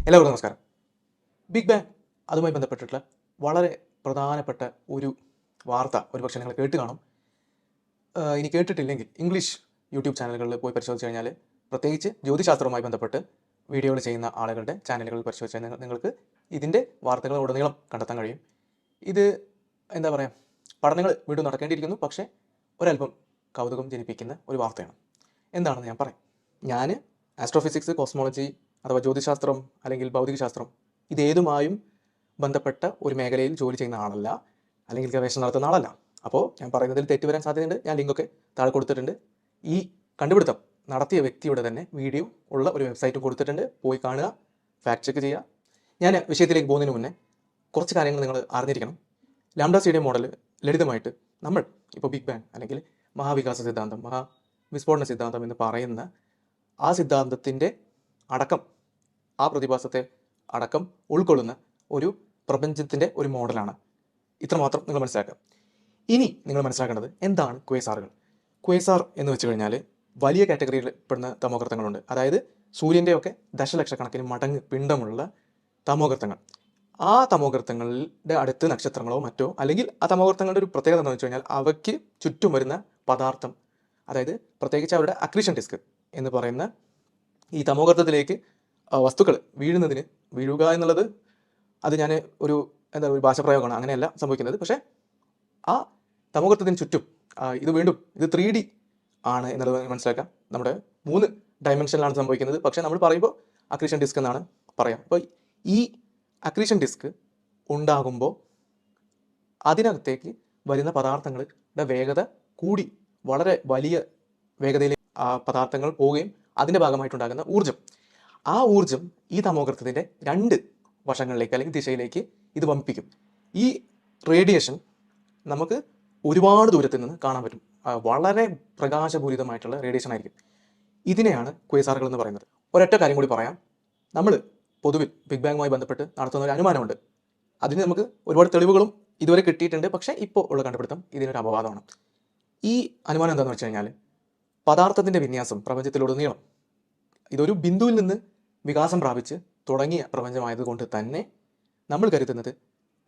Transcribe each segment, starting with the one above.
എല്ലാവർക്കും നമസ്കാരം. Big bang അതുമായി ബന്ധപ്പെട്ടിട്ടുള്ള വളരെ പ്രധാനപ്പെട്ട ഒരു വാർത്ത ഒരുപക്ഷെ നിങ്ങൾ കേട്ട് കാണും. ഇനി കേട്ടിട്ടില്ലെങ്കിൽ ഇംഗ്ലീഷ് യൂട്യൂബ് ചാനലുകളിൽ പോയി പരിശോധിച്ച് കഴിഞ്ഞാൽ പ്രത്യേകിച്ച് ജ്യോതിശാസ്ത്രവുമായി ബന്ധപ്പെട്ട് വീഡിയോകൾ ചെയ്യുന്ന ആളുകളുടെ ചാനലുകൾ പരിശോധിച്ച് നിങ്ങൾ- നിങ്ങൾക്ക് ഇതിന്റെ വാർത്തകൾ ഉടനീളം കണ്ടെത്താൻ കഴിയും. ഇത് എന്താ പറയുക പഠനങ്ങൾ വീണ്ടും നടക്കേണ്ടിയിരിക്കുന്നു പക്ഷേ ഒരല്പം കൗതുകം ജനിപ്പിക്കുന്ന ഒരു വാർത്തയാണ്. എന്താണെന്ന് ഞാൻ പറയാം. ഞാൻ ആസ്ട്രോഫിസിക്സ് കോസ്മോളജി അഥവാ ജ്യോതിശാസ്ത്രം അല്ലെങ്കിൽ ഭൗതികശാസ്ത്രം ഇതേതുമായും ബന്ധപ്പെട്ട ഒരു മേഖലയിൽ ജോലി ചെയ്യുന്ന ആളല്ല അല്ലെങ്കിൽ ഗവേഷണം നടത്തുന്ന ആളല്ല. അപ്പോൾ ഞാൻ പറയുന്നതിൽ തെറ്റ് വരാൻ സാധ്യതയുണ്ട്. ഞാൻ ലിങ്കൊക്കെ താഴെ കൊടുത്തിട്ടുണ്ട്. ഈ കണ്ടുപിടുത്തം നടത്തിയ വ്യക്തിയുടെ തന്നെ വീഡിയോ ഉള്ള ഒരു വെബ്സൈറ്റ് കൊടുത്തിട്ടുണ്ട്. പോയി കാണുക ഫാക്ട് ചെക്ക് ചെയ്യുക. ഞാൻ വിഷയത്തിലേക്ക് പോകുന്നതിന് മുന്നേ കുറച്ച് കാര്യങ്ങൾ നിങ്ങൾ അറിഞ്ഞിരിക്കണം. ലാംഡ സ്റ്റേഡിയം മോഡൽ ലളിതമായിട്ട് നമ്മൾ ഇപ്പോൾ ബിഗ് ബാങ് അല്ലെങ്കിൽ മഹാവികാസ സിദ്ധാന്തം മഹാ വിസ്ഫോടന സിദ്ധാന്തം എന്ന് പറയുന്ന ആ സിദ്ധാന്തത്തിന്റെ അടക്കം ആ പ്രതിഭാസത്തെ അടക്കം ഉൾക്കൊള്ളുന്ന ഒരു പ്രപഞ്ചത്തിന്റെ ഒരു മോഡലാണ്. ഇത്രമാത്രം നിങ്ങൾ മനസ്സിലാക്കുക. ഇനി നിങ്ങൾ മനസ്സിലാക്കേണ്ടത് എന്താണ് ക്വേസാറുകൾ? ക്വേസാർ എന്ന് വെച്ച് കഴിഞ്ഞാൽ വലിയ കാറ്റഗറിയിൽ പെടുന്ന തമോഗർത്തങ്ങളുണ്ട് അതായത് സൂര്യന്റെയൊക്കെ ദശലക്ഷക്കണക്കിന് മടങ്ങ് പിണ്ടമുള്ള തമോഗർത്തങ്ങൾ ആ തമോഗർത്തങ്ങളുടെ അടുത്ത് നക്ഷത്രങ്ങളോ മറ്റോ അല്ലെങ്കിൽ ആ തമോഗർത്തങ്ങളുടെ ഒരു പ്രത്യേകത എന്താണെന്ന് വെച്ച് കഴിഞ്ഞാൽ അവയ്ക്ക് ചുറ്റും വരുന്ന പദാർത്ഥം അതായത് പ്രത്യേകിച്ച് അവരുടെ അക്രീഷൻ ഡിസ്ക് എന്ന് പറയുന്ന ഈ തമോഗർത്തത്തിലേക്ക് വസ്തുക്കൾ വീഴുന്നതിന് വീഴുക എന്നുള്ളത് അത് ഞാൻ ഒരു എന്താ ഒരു ഭാഷപ്രയോഗമാണ്. അങ്ങനെയല്ല സംഭവിക്കുന്നത്. പക്ഷേ ആ തമോഗർത്തത്തിന് ചുറ്റും ഇത് വീണ്ടും ഇത് ത്രീ ഡി ആണ് എന്നുള്ളത് മനസ്സിലാക്കാം. നമ്മുടെ മൂന്ന് ഡയമെൻഷനിലാണ് സംഭവിക്കുന്നത്. പക്ഷേ നമ്മൾ പറയുമ്പോൾ അക്രീഷൻ ഡിസ്ക് എന്നാണ് പറയാം. അപ്പോൾ ഈ അക്രീഷൻ ഡിസ്ക് ഉണ്ടാകുമ്പോൾ അതിനകത്തേക്ക് വരുന്ന പദാർത്ഥങ്ങളുടെ വേഗത കൂടി വളരെ വലിയ വേഗതയിൽ ആ പദാർത്ഥങ്ങൾ പോവുകയും അതിന്റെ ഭാഗമായിട്ടുണ്ടാകുന്ന ഊർജം. ആ ഊർജം ഈ തമോഗർത്തത്തിന്റെ രണ്ട് വശങ്ങളിലേക്ക് അല്ലെങ്കിൽ ദിശയിലേക്ക് ഇത് വമ്പിക്കും. ഈ റേഡിയേഷൻ നമുക്ക് ഒരുപാട് ദൂരത്തിൽ നിന്ന് കാണാൻ പറ്റും. വളരെ പ്രകാശപൂരിതമായിട്ടുള്ള റേഡിയേഷൻ ആയിരിക്കും. ഇതിനെയാണ് ക്വേസാറുകൾ എന്ന് പറയുന്നത്. ഒരൊറ്റ കാര്യം കൂടി പറയാം. നമ്മൾ പൊതുവിൽ ബിഗ് ബാങ്ങുമായി ബന്ധപ്പെട്ട് നടത്തുന്ന ഒരു അനുമാനമുണ്ട്. അതിന് നമുക്ക് ഒരുപാട് തെളിവുകളും ഇതുവരെ കിട്ടിയിട്ടുണ്ട്. പക്ഷേ ഇപ്പോൾ ഉള്ള കണ്ടുപിടുത്തം ഇതിനൊരു അപവാദമാണ്. ഈ അനുമാനം എന്താണെന്ന് വെച്ച് കഴിഞ്ഞാൽ പദാർത്ഥത്തിന്റെ വിന്യാസം പ്രപഞ്ചത്തിലുടനീളം. ഇതൊരു ബിന്ദുവിൽ നിന്ന് വികാസം പ്രാപിച്ച് തുടങ്ങിയ പ്രപഞ്ചമായതുകൊണ്ട് തന്നെ നമ്മൾ കരുതുന്നത്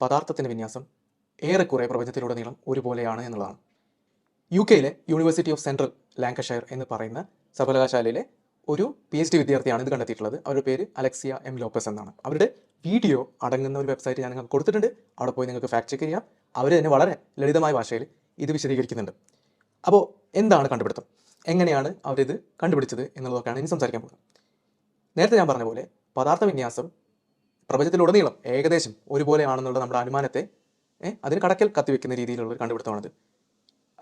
പദാർത്ഥത്തിന്റെ വിന്യാസം ഏറെക്കുറെ പ്രപഞ്ചത്തിലുടനീളം ഒരുപോലെയാണ് എന്നുള്ളതാണ്. യു കെയിലെ യൂണിവേഴ്സിറ്റി ഓഫ് സെൻട്രൽ ലാങ്കഷയർ എന്ന് പറയുന്ന സർവകലാശാലയിലെ ഒരു പി എച്ച് ഡി വിദ്യാർത്ഥിയാണ് ഇത് കണ്ടെത്തിയിട്ടുള്ളത്. അവരുടെ പേര് അലക്സിയ എം ലോപ്പസ് എന്നാണ്. അവരുടെ വീഡിയോ അടങ്ങുന്ന ഒരു വെബ്സൈറ്റ് ഞാൻ നിങ്ങൾക്ക് കൊടുത്തിട്ടുണ്ട്. അവിടെ പോയി നിങ്ങൾക്ക് ഫാക്ട് ചെക്ക് ചെയ്യാം. അവർ തന്നെ വളരെ ലളിതമായ ഭാഷയിൽ ഇത് വിശദീകരിക്കുന്നുണ്ട്. അപ്പോൾ എന്താണ് കണ്ടുപിടുത്തം? എങ്ങനെയാണ് അവരിത് കണ്ടുപിടിച്ചത് എന്നുള്ളതൊക്കെയാണ് ഇനി സംസാരിക്കാൻ പോകുന്നത്. നേരത്തെ ഞാൻ പറഞ്ഞ പോലെ പദാർത്ഥ വിന്യാസം പ്രപഞ്ചത്തിലുടനീളം ഏകദേശം ഒരുപോലെയാണെന്നുള്ള നമ്മുടെ അനുമാനത്തെ അതിന് കടക്കൽ കത്തിവെക്കുന്ന രീതിയിലുള്ള കണ്ടുപിടുത്തമാണിത്.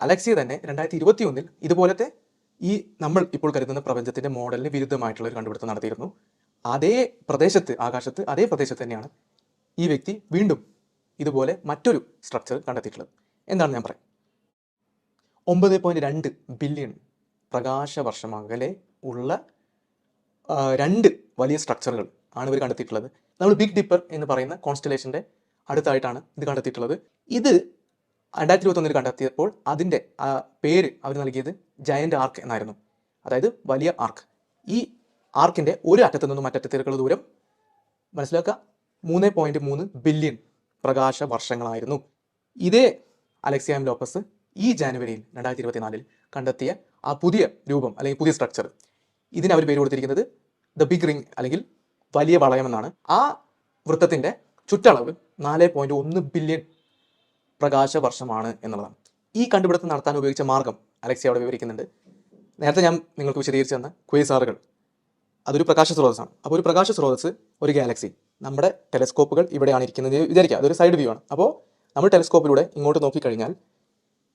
അലക്സിയ തന്നെ രണ്ടായിരത്തി ഇരുപത്തി ഒന്നിൽ ഇതുപോലത്തെ ഈ നമ്മൾ ഇപ്പോൾ കരുതുന്ന പ്രപഞ്ചത്തിന്റെ മോഡലിന് വിരുദ്ധമായിട്ടുള്ള ഒരു കണ്ടുപിടുത്തം നടത്തിയിരുന്നു. അതേ പ്രദേശത്ത് ആകാശത്ത് അതേ പ്രദേശത്ത് തന്നെയാണ് ഈ വ്യക്തി വീണ്ടും ഇതുപോലെ മറ്റൊരു സ്ട്രക്ചർ കണ്ടെത്തിയിട്ടുള്ളത്. എന്താണ് ഞാൻ പറയാം ഒമ്പത് പോയിന്റ് രണ്ട് ബില്യൺ പ്രകാശവർഷം അകലെ ഉള്ള രണ്ട് വലിയ സ്ട്രക്ചറുകൾ ആണ് ഇവർ കണ്ടെത്തിയിട്ടുള്ളത്. നമ്മൾ ബിഗ് ഡിപ്പർ എന്ന് പറയുന്ന കോൺസ്റ്റലേഷന്റെ അടുത്തായിട്ടാണ് ഇത് കണ്ടെത്തിയിട്ടുള്ളത്. ഇത് രണ്ടായിരത്തി ഇരുപത്തൊന്നിൽ കണ്ടെത്തിയപ്പോൾ അതിന്റെ പേര് അവർ നൽകിയത് ജയന്റ് ആർക്ക് എന്നായിരുന്നു. അതായത് വലിയ ആർക്ക് ഈ ആർക്കിന്റെ ഒരു അറ്റത്തു നിന്നും മറ്ററ്റത്തേക്കുള്ള ദൂരം മനസ്സിലാക്കുക മൂന്ന് പോയിന്റ് മൂന്ന് ബില്യൺ പ്രകാശ വർഷങ്ങളായിരുന്നു ഇതേ അലക്സിയാം ലോപ്പസ് ഈ ജാനുവരിയിൽ രണ്ടായിരത്തി ഇരുപത്തിനാലിൽ കണ്ടെത്തിയ ആ പുതിയ രൂപം അല്ലെങ്കിൽ പുതിയ സ്ട്രക്ചർ ഇതിന് അവർ പേര് കൊടുത്തിരിക്കുന്നത് ദ ബിഗ് റിംഗ് അല്ലെങ്കിൽ വലിയ വളയം എന്നാണ്. ആ വൃത്തത്തിന്റെ ചുറ്റളവ് നാല് പോയിന്റ് ഒന്ന് ബില്യൺ പ്രകാശ വർഷമാണ് എന്നുള്ളതാണ്. ഈ കണ്ടുപിടുത്തം നടത്താൻ ഉപയോഗിച്ച മാർഗം അലക്സി അവിടെ വിവരിക്കുന്നുണ്ട്. നേരത്തെ ഞാൻ നിങ്ങൾക്ക് വിശദീകരിച്ചു തന്ന ക്വേസാറുകൾ അതൊരു പ്രകാശ സ്രോതസ്സാണ്. അപ്പോൾ ഒരു പ്രകാശ സ്രോതസ് ഒരു ഗാലക്സി നമ്മുടെ ടെലസ്കോപ്പുകൾ ഇവിടെയാണ് ഇരിക്കുന്നത് വിചാരിക്കുക. അതൊരു സൈഡ് വ്യൂ ആണ്. അപ്പോൾ നമ്മൾ ടെലസ്കോപ്പിലൂടെ ഇങ്ങോട്ട് നോക്കിക്കഴിഞ്ഞാൽ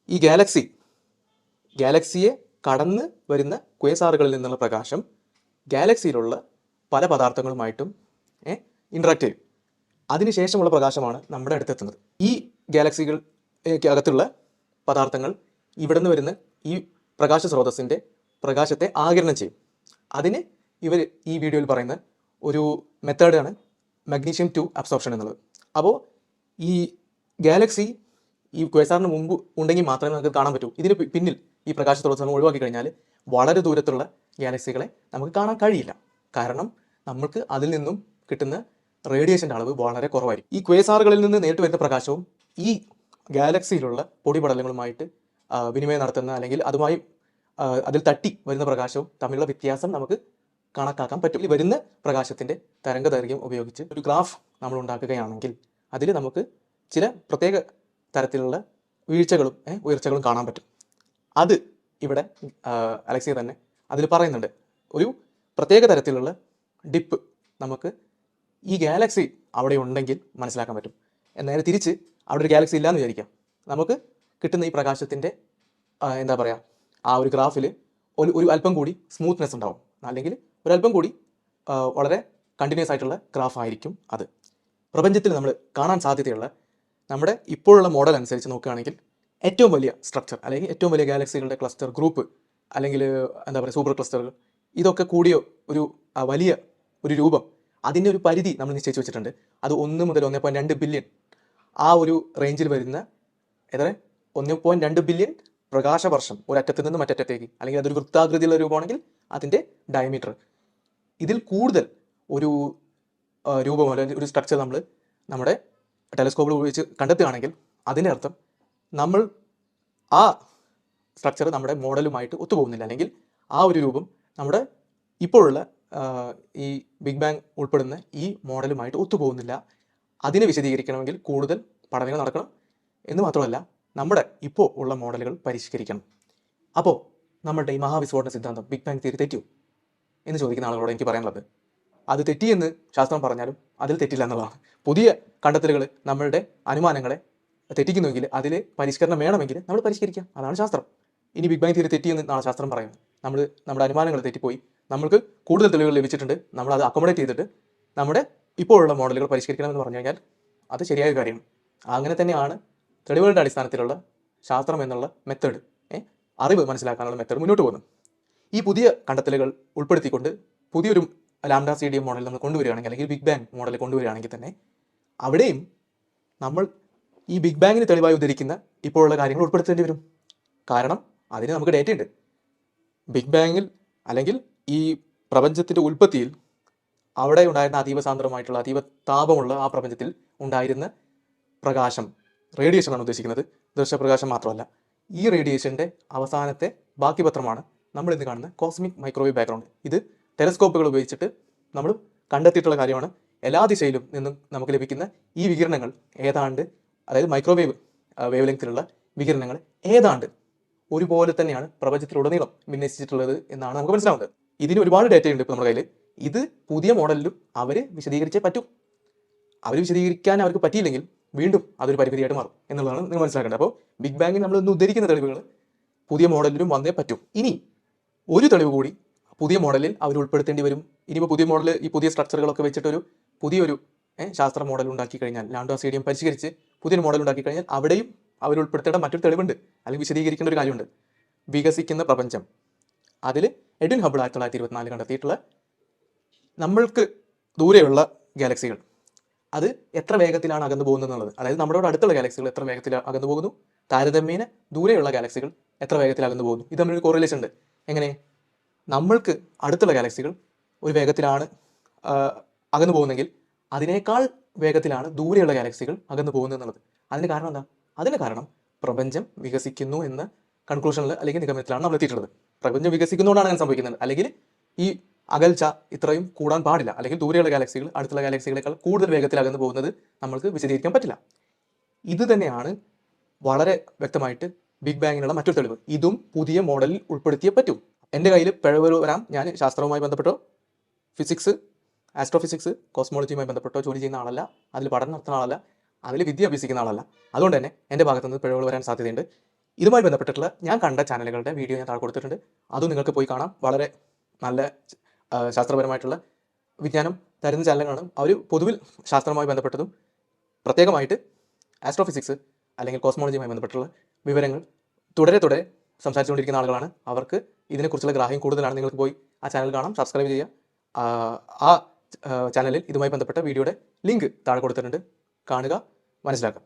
ഈ ഗാലക്സി ഗാലക്സിയെ കടന്ന് വരുന്ന ക്വേസാറുകളിൽ നിന്നുള്ള പ്രകാശം ഗാലക്സിയിലുള്ള പല പദാർത്ഥങ്ങളുമായിട്ടും ഇൻട്രാക്ട് ചെയ്യും. അതിനുശേഷമുള്ള പ്രകാശമാണ് നമ്മുടെ അടുത്തെത്തുന്നത്. ഈ ഗാലക്സികൾ അകത്തുള്ള പദാർത്ഥങ്ങൾ ഇവിടെ നിന്ന് വരുന്ന ഈ പ്രകാശ സ്രോതസ്സിന്റെ പ്രകാശത്തെ ആകിരണം ചെയ്യും. അതിന് ഇവർ ഈ വീഡിയോയിൽ പറയുന്ന ഒരു മെത്തേഡാണ് മഗ്നീഷ്യം ടു അബ്സോർപ്ഷൻ എന്നുള്ളത്. അപ്പോൾ ഈ ഗാലക്സി ഈ ക്വേസാറിന് മുമ്പ് ഉണ്ടെങ്കിൽ മാത്രമേ നമുക്ക് കാണാൻ പറ്റൂ. ഇതിന് പിന്നിൽ ഈ പ്രകാശ സ്രോതസ് നമ്മൾ ഒഴിവാക്കി കഴിഞ്ഞാൽ വളരെ ദൂരത്തുള്ള ഗാലക്സികളെ നമുക്ക് കാണാൻ കഴിയില്ല. കാരണം നമുക്ക് അതിൽ നിന്നും കിട്ടുന്ന റേഡിയേഷന്റെ അളവ് വളരെ കുറവായിരിക്കും. ഈ ക്വേസാറുകളിൽ നിന്ന് നേരിട്ട് വരുന്ന പ്രകാശവും ഈ ഗാലക്സിയിലുള്ള പൊടിപടലങ്ങളുമായിട്ട് വിനിമയം നടത്തുന്ന അല്ലെങ്കിൽ അതുമായി അതിൽ തട്ടി വരുന്ന പ്രകാശവും തമ്മിലുള്ള വ്യത്യാസം നമുക്ക് കണക്കാക്കാൻ പറ്റും. ഈ വരുന്ന പ്രകാശത്തിന്റെ തരംഗദൈർഘ്യം ഉപയോഗിച്ച് ഒരു ഗ്രാഫ് നമ്മൾ ഉണ്ടാക്കുകയാണെങ്കിൽ അതിൽ നമുക്ക് ചില പ്രത്യേക തരത്തിലുള്ള വീഴ്ചകളും ഉയർച്ചകളും കാണാൻ പറ്റും. അത് ഇവിടെ അലക്സിയ തന്നെ അതിൽ പറയുന്നുണ്ട്. ഒരു പ്രത്യേക തരത്തിലുള്ള ഡിപ്പ് നമുക്ക് ഈ ഗാലക്സി അവിടെ ഉണ്ടെങ്കിൽ മനസ്സിലാക്കാൻ പറ്റും. നേരെ തിരിച്ച് അവിടെ ഒരു ഗാലക്സി ഇല്ലയെന്ന് വിചാരിക്കാം. നമുക്ക് കിട്ടുന്ന ഈ പ്രകാശത്തിന്റെ എന്താ പറയുക ആ ഒരു ഗ്രാഫിൽ ഒരു ഒരു അല്പം കൂടി സ്മൂത്ത്നെസ് ഉണ്ടാവും. അല്ലെങ്കിൽ ഒരല്പം കൂടി വളരെ കണ്ടിന്യൂസ് ആയിട്ടുള്ള ഗ്രാഫ് ആയിരിക്കും അത്. പ്രപഞ്ചത്തിൽ നമ്മൾ കാണാൻ സാധ്യതയുള്ള നമ്മുടെ ഇപ്പോഴുള്ള മോഡൽ അനുസരിച്ച് നോക്കുകയാണെങ്കിൽ ഏറ്റവും വലിയ സ്ട്രക്ചർ അല്ലെങ്കിൽ ഏറ്റവും വലിയ ഗാലക്സികളുടെ ക്ലസ്റ്റർ ഗ്രൂപ്പ് അല്ലെങ്കിൽ എന്താ പറയുക സൂപ്പർ ക്ലസ്റ്ററുകൾ ഇതൊക്കെ കൂടിയ ഒരു വലിയ ഒരു രൂപം അതിന്റെ ഒരു പരിധി നമ്മൾ നിശ്ചയിച്ച് വെച്ചിട്ടുണ്ട്. അത് ഒന്ന് മുതൽ ഒന്ന് പോയിന്റ് രണ്ട് ബില്യൺ ആ ഒരു റേഞ്ചിൽ വരുന്ന എത്ര ഒന്ന് പോയിന്റ് രണ്ട് ബില്യൺ പ്രകാശവർഷം ഒരറ്റത്ത് നിന്ന് മറ്ററ്റത്തേക്ക് അല്ലെങ്കിൽ അതൊരു വൃത്താകൃതിയുള്ള രൂപമാണെങ്കിൽ അതിന്റെ ഡയമീറ്റർ ഇതിൽ കൂടുതൽ ഒരു രൂപം അല്ലെങ്കിൽ ഒരു സ്ട്രക്ചർ നമ്മൾ നമ്മുടെ ടെലസ്കോപ്പിൽ ഉപയോഗിച്ച് കണ്ടെത്തുകയാണെങ്കിൽ അതിന്റെ അർത്ഥം നമ്മൾ ആ സ്ട്രക്ചർ നമ്മുടെ മോഡലുമായിട്ട് ഒത്തുപോകുന്നില്ല. അല്ലെങ്കിൽ ആ ഒരു രൂപം നമ്മുടെ ഇപ്പോഴുള്ള ഈ ബിഗ് ബാങ് ഉൾപ്പെടുന്ന ഈ മോഡലുമായിട്ട് ഒത്തുപോകുന്നില്ല. അതിനെ വിശദീകരിക്കണമെങ്കിൽ കൂടുതൽ പഠനങ്ങൾ നടക്കണം. എന്ന് മാത്രമല്ല നമ്മുടെ ഇപ്പോൾ ഉള്ള മോഡലുകൾ പരിഷ്കരിക്കണം. അപ്പോൾ നമ്മുടെ ഈ മഹാവിസ്ഫോടന സിദ്ധാന്തം ബിഗ് ബാങ് തിയറി തെറ്റു എന്ന് ചോദിക്കുന്ന ആളുകളോട് എനിക്ക് പറയാനുള്ളത് അത് തെറ്റിയെന്ന് ശാസ്ത്രം പറഞ്ഞാലും അതിൽ തെറ്റില്ല എന്നുള്ളതാണ്. പുതിയ കണ്ടെത്തലുകൾ നമ്മളുടെ അനുമാനങ്ങളെ തെറ്റിക്കുന്നുവെങ്കിൽ അതിൽ പരിഷ്കരണം വേണമെങ്കിൽ നമ്മൾ പരിഷ്കരിക്കാം. അതാണ് ശാസ്ത്രം. ഇനി ബിഗ് ബാങ് തിയറി തെറ്റിയെന്ന് നാളെ ശാസ്ത്രം പറയുന്നത് നമ്മൾ നമ്മുടെ അനുമാനങ്ങൾ തെറ്റിപ്പോയി. നമ്മൾക്ക് കൂടുതൽ തെളിവുകൾ ലഭിച്ചിട്ടുണ്ട്. നമ്മൾ അത് അക്കോമഡേറ്റ് ചെയ്തിട്ട് നമ്മുടെ ഇപ്പോഴുള്ള മോഡലുകൾ പരിഷ്കരിക്കണമെന്ന് പറഞ്ഞു കഴിഞ്ഞാൽ അത് ശരിയായ കാര്യം അങ്ങനെ തന്നെയാണ് തെളിവുകളുടെ അടിസ്ഥാനത്തിലുള്ള ശാസ്ത്രം എന്നുള്ള മെത്തേഡ് അറിവ് മനസ്സിലാക്കാനുള്ള മെത്തേഡ് മുന്നോട്ട് പോകുന്നത്. ഈ പുതിയ കണ്ടെത്തലുകൾ ഉൾപ്പെടുത്തിക്കൊണ്ട് പുതിയൊരു ലാംഡ സി ഡി മോഡൽ നമ്മൾ കൊണ്ടുവരികയാണെങ്കിൽ അല്ലെങ്കിൽ ബിഗ് ബാങ് മോഡൽ കൊണ്ടുവരികയാണെങ്കിൽ തന്നെ അവിടെയും നമ്മൾ ഈ ബിഗ് ബാങ്ങിന് തെളിവായി ഉദ്ധരിക്കുന്ന ഇപ്പോഴുള്ള കാര്യങ്ങൾ ഉൾപ്പെടുത്തേണ്ടി വരും. കാരണം അതിന് നമുക്ക് ഡേറ്റ ഉണ്ട്. ബിഗ് ബാങ്ങിൽ അല്ലെങ്കിൽ ഈ പ്രപഞ്ചത്തിന്റെ ഉൽപ്പത്തിയിൽ അവിടെ ഉണ്ടായിരുന്ന അതീവ സാന്ദ്രമായിട്ടുള്ള അതീവ താപമുള്ള ആ പ്രപഞ്ചത്തിൽ ഉണ്ടായിരുന്ന പ്രകാശം റേഡിയേഷൻ ആണ് ഉദ്ദേശിക്കുന്നത്. ദൃശ്യപ്രകാശം മാത്രമല്ല. ഈ റേഡിയേഷന്റെ അവസാനത്തെ ബാക്കി പത്രമാണ് നമ്മൾ ഇന്ന് കാണുന്ന കോസ്മിക് മൈക്രോവേവ് ബാക്ക്ഗ്രൗണ്ട് ഇത് ടെലസ്കോപ്പുകൾ ഉപയോഗിച്ചിട്ട് നമ്മൾ കണ്ടെത്തിയിട്ടുള്ള കാര്യമാണ്. എല്ലാ ദിശയിലും നിന്നും നമുക്ക് ലഭിക്കുന്ന ഈ വികിരണങ്ങൾ ഏതാണ്ട് അതായത് മൈക്രോവേവ് വേവ് ലെങ്ത്തിലുള്ള വികിരണങ്ങൾ ഏതാണ്ട് ഒരുപോലെ തന്നെയാണ് പ്രപഞ്ചത്തിലുടനീളം വിന്യസിച്ചിട്ടുള്ളത് എന്നാണ് നമുക്ക് മനസ്സിലാവുന്നത്. ഇതിന് ഒരുപാട് ഡേറ്റ ഉണ്ട് ഇപ്പോൾ നമ്മുടെ കയ്യിൽ ഇത് പുതിയ മോഡലിലും അവർ വിശദീകരിച്ചേ പറ്റൂ. അവർ വിശദീകരിക്കാൻ അവർക്ക് പറ്റിയില്ലെങ്കിൽ വീണ്ടും അതൊരു പരിമിതിയായിട്ട് മാറും എന്നുള്ളതാണ് നിങ്ങൾ മനസ്സിലാക്കേണ്ടത്. അപ്പോൾ ബിഗ് ബാങ്ങിൽ നമ്മൾ ഇന്ന് ഉദ്ധരിക്കുന്ന തെളിവുകൾ പുതിയ മോഡലിലും വന്നേ പറ്റൂ. ഇനി ഒരു തെളിവ് കൂടി പുതിയ മോഡലിൽ അവർ ഉൾപ്പെടുത്തേണ്ടി വരും. ഇനിയിപ്പോൾ പുതിയ മോഡൽ ഈ പുതിയ സ്ട്രക്ചറുകളൊക്കെ വെച്ചിട്ടൊരു പുതിയൊരു ശാസ്ത്ര മോഡൽ ഉണ്ടാക്കി കഴിഞ്ഞാൽ ലാൻഡോ സ്റ്റേഡിയം പരിഷ്കരിച്ച് പുതിയൊരു മോഡൽ ഉണ്ടാക്കി കഴിഞ്ഞാൽ അവിടെയും അവർ ഉൾപ്പെടുത്തേണ്ട മറ്റൊരു തെളിവുണ്ട്. അല്ലെങ്കിൽ വിശദീകരിക്കേണ്ട ഒരു കാര്യമുണ്ട്. വികസിക്കുന്ന പ്രപഞ്ചം. അതിൽ എഡിൻ ഹബിൾ ആയിരത്തി തൊള്ളായിരത്തി കണ്ടെത്തിയിട്ടുള്ള നമ്മൾക്ക് ദൂരെയുള്ള ഗാലക്സികൾ. അത് എത്ര വേഗത്തിലാണ് അകന്നു പോകുന്നത് എന്നുള്ളത് അതായത് നമ്മുടെ അടുത്തുള്ള ഗാലക്സികൾ എത്ര വേഗത്തിൽ അകന്നു പോകുന്നു? താരതമ്യേന ദൂരെയുള്ള ഗാലക്സികൾ എത്ര വേഗത്തിൽ അകന്നു പോകുന്നു? ഇത് തമ്മിലൊരു കോറിലേഷൻ ഉണ്ട്. എങ്ങനെ? നമ്മൾക്ക് അടുത്തുള്ള ഗാലക്സികൾ ഒരു വേഗത്തിലാണ് അകന്നു പോകുന്നെങ്കിൽ അതിനേക്കാൾ വേഗത്തിലാണ് ദൂരെയുള്ള ഗാലക്സികൾ അകന്നു പോകുന്നത് എന്നുള്ളത്. അതിന് കാരണം എന്താ? അതിന് കാരണം പ്രപഞ്ചം വികസിക്കുന്നു എന്ന കൺക്ലൂഷനിൽ അല്ലെങ്കിൽ നിഗമനത്തിലാണ് നമ്മൾ എത്തിയിട്ടുള്ളത്. പ്രപഞ്ചം വികസിക്കുന്നതുകൊണ്ടാണ് അങ്ങനെ സംഭവിക്കുന്നത്. അല്ലെങ്കിൽ ഈ അകൽച്ച ഇത്രയും കൂടാൻ പാടില്ല. അല്ലെങ്കിൽ ദൂരെയുള്ള ഗാലക്സികൾ അടുത്തുള്ള ഗാലക്സികളെക്കാൾ കൂടുതൽ വേഗത്തിൽ അകന്നു പോകുന്നത് നമ്മൾക്ക് വിശദീകരിക്കാൻ പറ്റില്ല. ഇത് തന്നെയാണ് വളരെ വ്യക്തമായിട്ട് ബിഗ് ബാങ്ങിനുള്ള മറ്റൊരു തെളിവ്. ഇതും പുതിയ മോഡലിൽ ഉൾപ്പെടുത്തിയേ പറ്റൂ. എന്റെ കയ്യിൽ പിഴവ് വരാം ഞാൻ ശാസ്ത്രവുമായി ബന്ധപ്പെട്ടോ ഫിസിക്സ് ആസ്ട്രോഫിസിക്സ് കോസ്മോളജിയുമായി ബന്ധപ്പെട്ടോ ജോലി ചെയ്യുന്ന ആളല്ല. അതിൽ പഠനം നടത്തുന്ന ആളല്ല. അതിൽ വിദ്യ അഭ്യസിക്കുന്ന ആളല്ല. അതുകൊണ്ട് തന്നെ എന്റെ ഭാഗത്തു നിന്ന് പിഴവുകൾ വരാൻ സാധ്യതയുണ്ട്. ഇതുമായി ബന്ധപ്പെട്ടിട്ടുള്ള ഞാൻ കണ്ട ചാനലുകളുടെ വീഡിയോ ഞാൻ താഴെ കൊടുത്തിട്ടുണ്ട്. അതും നിങ്ങൾക്ക് പോയി കാണാം. വളരെ നല്ല ശാസ്ത്രപരമായിട്ടുള്ള വിജ്ഞാനം തരുന്ന ചാനലുകളാണ്. അവർ പൊതുവിൽ ശാസ്ത്രവുമായി ബന്ധപ്പെട്ടതും പ്രത്യേകമായിട്ട് ആസ്ട്രോഫിസിക്സ് അല്ലെങ്കിൽ കോസ്മോളജിയുമായി ബന്ധപ്പെട്ടുള്ള വിവരങ്ങൾ തുടരെ തുടരെ സംസാരിച്ചുകൊണ്ടിരിക്കുന്ന ആളുകളാണ്. അവർക്ക് ഇതിനെക്കുറിച്ചുള്ള ഗ്രാഹ്യം കൂടുതലാണ്. നിങ്ങൾക്ക് പോയി ആ ചാനൽ കാണാം. സബ്സ്ക്രൈബ് ചെയ്യുക. ആ, ചാനലിൽ ഇതുമായി ബന്ധപ്പെട്ട വീഡിയോയുടെ ലിങ്ക് താഴെ കൊടുത്തിട്ടുണ്ട്. കാണുക മനസ്സിലാക്കുക.